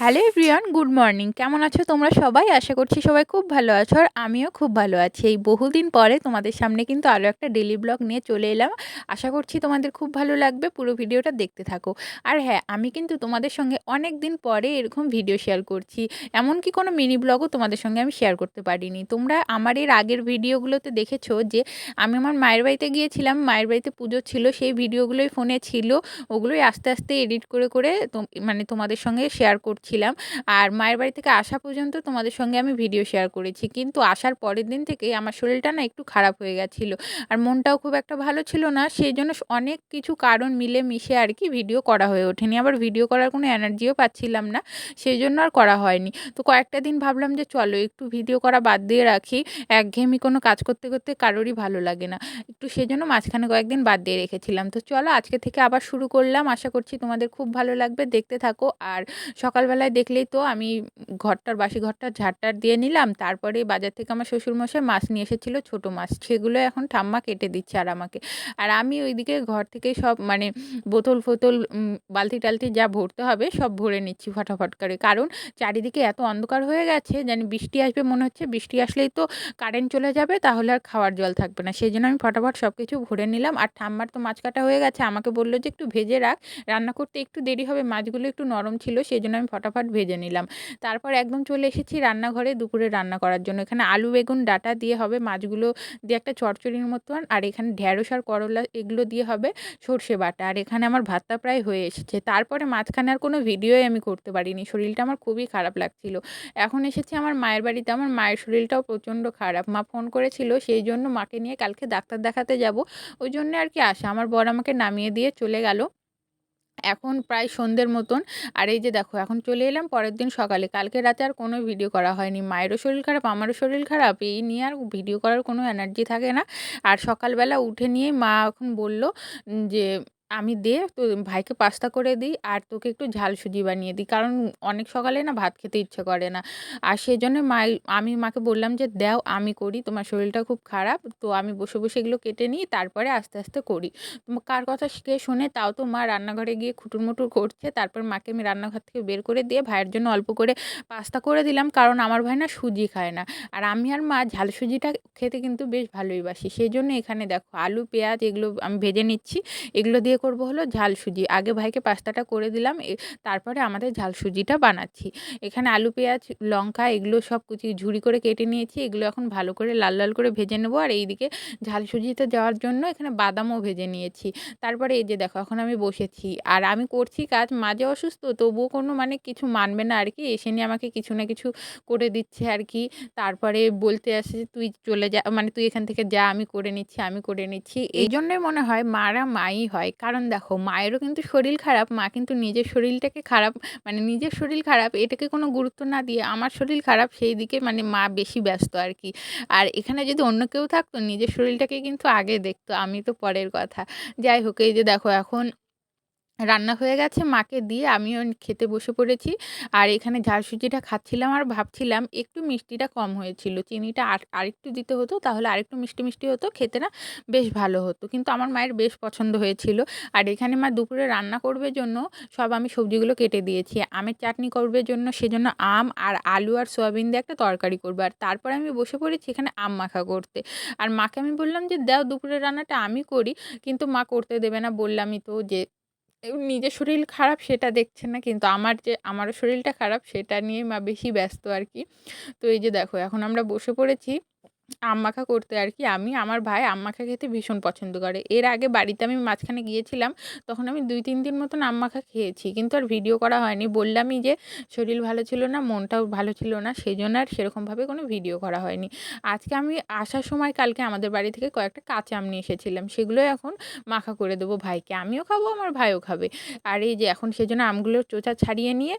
Hello everyone, good morning. কেমন আছো তোমরা সবাই? আশা করছি সবাই খুব ভালো আছো আর আমিও খুব ভালো আছি। এই বহুদিন পরে তোমাদের সামনে কিন্তু আরও একটা ডেলি ব্লগ নিয়ে চলে এলাম। আশা করছি তোমাদের খুব ভালো লাগবে, পুরো ভিডিওটা দেখতে থাকো। আর হ্যাঁ আমি কিন্তু তোমাদের সঙ্গে অনেক দিন পরে এরকম ভিডিও শেয়ার করছি। এমনকি কোনো মিনি ব্লগও তোমাদের সঙ্গে আমি শেয়ার করতে পারিনি। তোমরা আমার এর আগের ভিডিওগুলোতে দেখেছ যে, আমি আমার মায়ের বাড়িতে গিয়েছিলাম। মায়ের বাড়িতে পুজো ছিল, সেই ভিডিওগুলোই ফোনে ছিল। ওগুলোই আস্তে আস্তে এডিট করে করে মানে তোমাদের সঙ্গে শেয়ার করছি। ছিলাম আর মায়ের বাড়ি থেকে আসা পর্যন্ত তোমাদের সঙ্গে আমি ভিডিও শেয়ার করেছি। কিন্তু আসার পরের দিন থেকেই আমার শরীরটা না একটু খারাপ হয়ে গেছিল। আর মনটাও খুব একটা ভালো ছিল না। সেই জন্য অনেক কিছু কারণ মিলে মিশে আর কি ভিডিও করা হয়ে ওঠেনি। আবার ভিডিও করার কোনো এনার্জিও পাচ্ছিলাম না। সেই জন্য আর করা হয়নি। তো কয়েকটা দিন ভাবলাম যে চলো একটু ভিডিও করা বাদ দিয়ে রাখি। একঘেয়েমি কোনো কাজ করতে করতে কারোরই ভালো লাগে না। একটু সেই জন্য মাঝখানে কয়েকদিন বাদ দিয়ে রেখেছিলাম। তো চলো আজকে থেকে আবার শুরু করলাম। আশা করছি তোমাদের খুব ভালো লাগবে। দেখতে থাকো। আর সকালবেলা সকালবেলায় দেখলেই তো আমি ঘরটার বাসি ঘরটার ঝাড়টার দিয়ে নিলাম। তারপরে বাজার থেকে আমার শ্বশুরমশাই মাছ নিয়ে এসেছিল, ছোটো মাছ। সেগুলো এখন ঠাম্মা কেটে দিচ্ছে আর আমাকে। আর আমি ওইদিকে ঘর থেকে সব মানে বোতল ফোতল বালতি টালতি যা ভরতে হবে সব ভরে নিচ্ছি ফটাফট করে। কারণ চারিদিকে এত অন্ধকার হয়ে গেছে জানি বৃষ্টি আসবে মনে হচ্ছে। বৃষ্টি আসলেই তো কারেন্ট চলে যাবে, তাহলে আর খাওয়ার জল থাকবে না। সেই জন্য আমি ফটাফট সব কিছু ভরে নিলাম। আর ঠাম্মার তো মাছ কাটা হয়ে গেছে, আমাকে বলল যে একটু ভেজে রাখ। রান্না করতে একটু দেরি হবে, মাছগুলো একটু নরম ছিল, সেই জন্য আমি ফটাফট ফটাফট ভেজে নিলাম। তারপর একদম চলে এসেছি রান্নাঘরে দুপুরে রান্না করার জন্য। এখানে আলু বেগুন ডাটা দিয়ে হবে, মাছগুলো দিয়ে একটা চটচড়ির মতন, আর এখানে ঢ্যাঁড়স আর করলা এগুলো দিয়ে হবে সর্ষে বাটা। আর এখানে আমার ভাতটা প্রায় হয়ে এসেছে। তারপরে মাঝখানে আর কোনো ভিডিওই আমি করতে পারিনি। শরীরটা আমার খুবই খারাপ লাগছিল। এখন এসেছি আমার মায়ের বাড়িতে। আমার মায়ের শরীরটাও প্রচণ্ড খারাপ। মা ফোন করেছিল, সেই জন্য মাকে নিয়ে কালকে ডাক্তার দেখাতে যাব। ওই জন্য আর কি আসা আমার বর আমাকে নামিয়ে দিয়ে চলে গেল। এখন প্রায় সন্ধ্যের মতন। আর এই যে দেখো, এখন চলে এলাম পরের দিন সকালে। কালকে রাতে আর কোনো ভিডিও করা হয়নি। মায়েরও শরীর খারাপ, আমারও শরীর খারাপ, এই নিয়ে আর ভিডিও করার কোনো এনার্জি থাকে না। আর সকালবেলা উঠে নিয়ে মা এখন বলল যে আমি দে তো ভাইকে পাস্তা করে দিই আর তোকে একটু ঝাল সুজি বানিয়ে দিই। কারণ অনেক সকালে না ভাত খেতে ইচ্ছে করে না। আর সেই জন্য মা আমি মাকে বললাম যে, দাও, আমি করি, তোমার শরীরটা খুব খারাপ, তো আমি বসে বসে এগুলো কেটে নিই, তারপরে আস্তে আস্তে করি। কার কথা কে শুনে, তাও তো মা রান্নাঘরে গিয়ে খুটুর মুটুর করছে, তারপর মাকে আমি রান্নাঘর থেকে বের করে দিয়ে ভাইয়ের জন্য অল্প করে পাস্তা করে দিলাম, কারণ আমার ভাই না সুজি খায় না। আর আমি আর মা ঝাল সুজিটা খেতে কিন্তু বেশ ভালোই বাসি। সেই জন্য এখানে দেখো, আলু, পেঁয়াজ এগুলো আমি ভেজে নিচ্ছি, এগুলো দিয়ে করব হলো ঝাল সুজি। আগে ভাইকে পাস্তাটা করে দিলাম তারপরে আমাদের ঝাল সুজিটা বানাচ্ছি। এখানে আলু, পেঁয়াজ, লঙ্কা এগুলো সব কুচি ঝুড়ি করে কেটে নিয়েছি, এগুলো এখন ভালো করে লাল লাল করে ভেজে নেব। আর এইদিকে ঝাল সুজিতে যাওয়ার জন্য এখানে বাদামও ভেজে নিয়েছি। তারপরে এই যে দেখো, এখন আমি বসেছি। আর আমি করছি কাজ, মাঝে অসুস্থ, তবুও কোনো মানে কিছু মানবে না আর কি এসে নিয়ে আমাকে কিছু না কিছু করে দিচ্ছে আর কি তারপরে বলতে আসে যে, তুই চলে যা মানে তুই এখান থেকে যা, আমি করে নিচ্ছি, আমি করে নিচ্ছি। এই জন্যই মনে হয়, মারা মাই হয়। কারণ দেখো, মায়েরও কিন্তু শরীর খারাপ, মা কিন্তু নিজের শরীরটাকে খারাপ মানে নিজের শরীর খারাপ, এটাকে কোনো গুরুত্ব না দিয়ে আমার শরীর খারাপ, সেই দিকে মানে মা বেশি ব্যস্ত আর কি। আর এখানে যদি অন্য কেউ থাকতো, নিজের শরীরটাকে কিন্তু আগে দেখতো, আমি তো পরের কথা। যাই হোক, এই যে দেখো, এখন রান্না হয়ে গেছে, মাকে দিয়ে আমিও খেতে বসে পড়েছি। আর এখানে ঝাল সুজিটা খাচ্ছিলাম আর ভাবছিলাম একটু মিষ্টিটা কম হয়েছিল। চিনিটা আর, আরেকটু দিতে হতো তাহলে আরেকটু মিষ্টি মিষ্টি হতো, খেতে না বেশ ভালো হতো। কিন্তু আমার মায়ের বেশ পছন্দ হয়েছিল। আর এখানে মা দুপুরে রান্না করবে জন্য সব আমি সবজিগুলো কেটে দিয়েছি। আমের চাটনি করবে জন্য সেজন্য আম আর আলু আর সোয়াবিন দিয়ে একটা তরকারি করব। আর তারপরে আমি বসে পড়েছি এখানে আম মাখা করতে। আর মাকে আমি বললাম যে, দাও দুপুরের রান্নাটা আমি করি। কিন্তু মা করতে দেবে না বললামই তো যে নিজের শরীর খারাপ সেটা দেখছে না, কিন্তু আমার যে, আমারও শরীরটা খারাপ সেটা নিয়ে মা বেশি ব্যস্ত আর কি। তো এই যে দেখো, এখন আমরা বসে পড়েছি। আম মাখা করতে আর কি আমি, আমার ভাই আম মাখা খেতে ভীষণ পছন্দ করে। এর আগে বাড়িতে আমি মাঝখানে গিয়েছিলাম, তখন আমি দুই, তিন দিন মতন আম মাখা খেয়েছি। কিন্তু আর ভিডিও করা হয়নি। বললামই যে, শরীর ভালো ছিল না, মনটাও ভালো ছিল না সেই জন্য আর সেরকমভাবে কোনো ভিডিও করা হয়নি। আজকে আমি আসার সময় কালকে আমাদের বাড়ি থেকে কয়েকটা কাঁচা আম নিয়ে এসেছিলাম। সেগুলো এখন মাখা করে দেবো ভাইকে। আমিও খাব, আমার ভাইও খাবে। আর এই যে, এখন সেজন্য আমগুলোর চোচা ছাড়িয়ে নিয়ে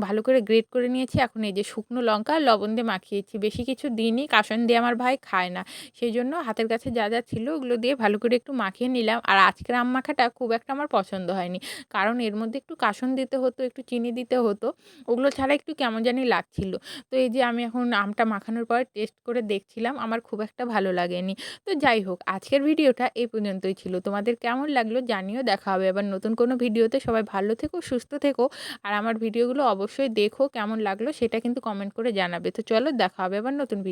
ভালো করে গ্রেট করে নিয়েছি। এখন এই যে, শুকনো লঙ্কা, লবণ দিয়ে মাখিয়েছি। বেশি কিছু দিইনি। কাসন দিয়ে আমার আমার ভাই খায় না। সেই জন্য হাতের কাছে যা যা ছিল ওগুলো দিয়ে ভালো করে একটু মাখিয়ে নিলাম। আর আজকের আম মাখাটা খুব একটা আমার পছন্দ হয়নি। কারণ এর মধ্যে একটু কাসুন দিতে হতো, একটু চিনি দিতে হতো। ওগুলো ছাড়া একটু কেমন জানি লাগছিল। তো এই যে আমি এখন আমটা মাখানোর পর টেস্ট করে দেখছিলাম, আমার খুব একটা ভালো লাগেনি। তো যাই হোক, আজকের ভিডিওটা এই পর্যন্তই ছিল। তোমাদের কেমন লাগল জানিও, দেখা হবে আবার নতুন কোনো ভিডিওতে। সবাই ভালো থেকো, সুস্থ থেকো। আর আমার ভিডিওগুলো অবশ্যই দেখো কেমন লাগল সেটা কিন্তু কমেন্ট করে জানাবে। তো চলো, দেখা হবে আবার নতুন ভিডিও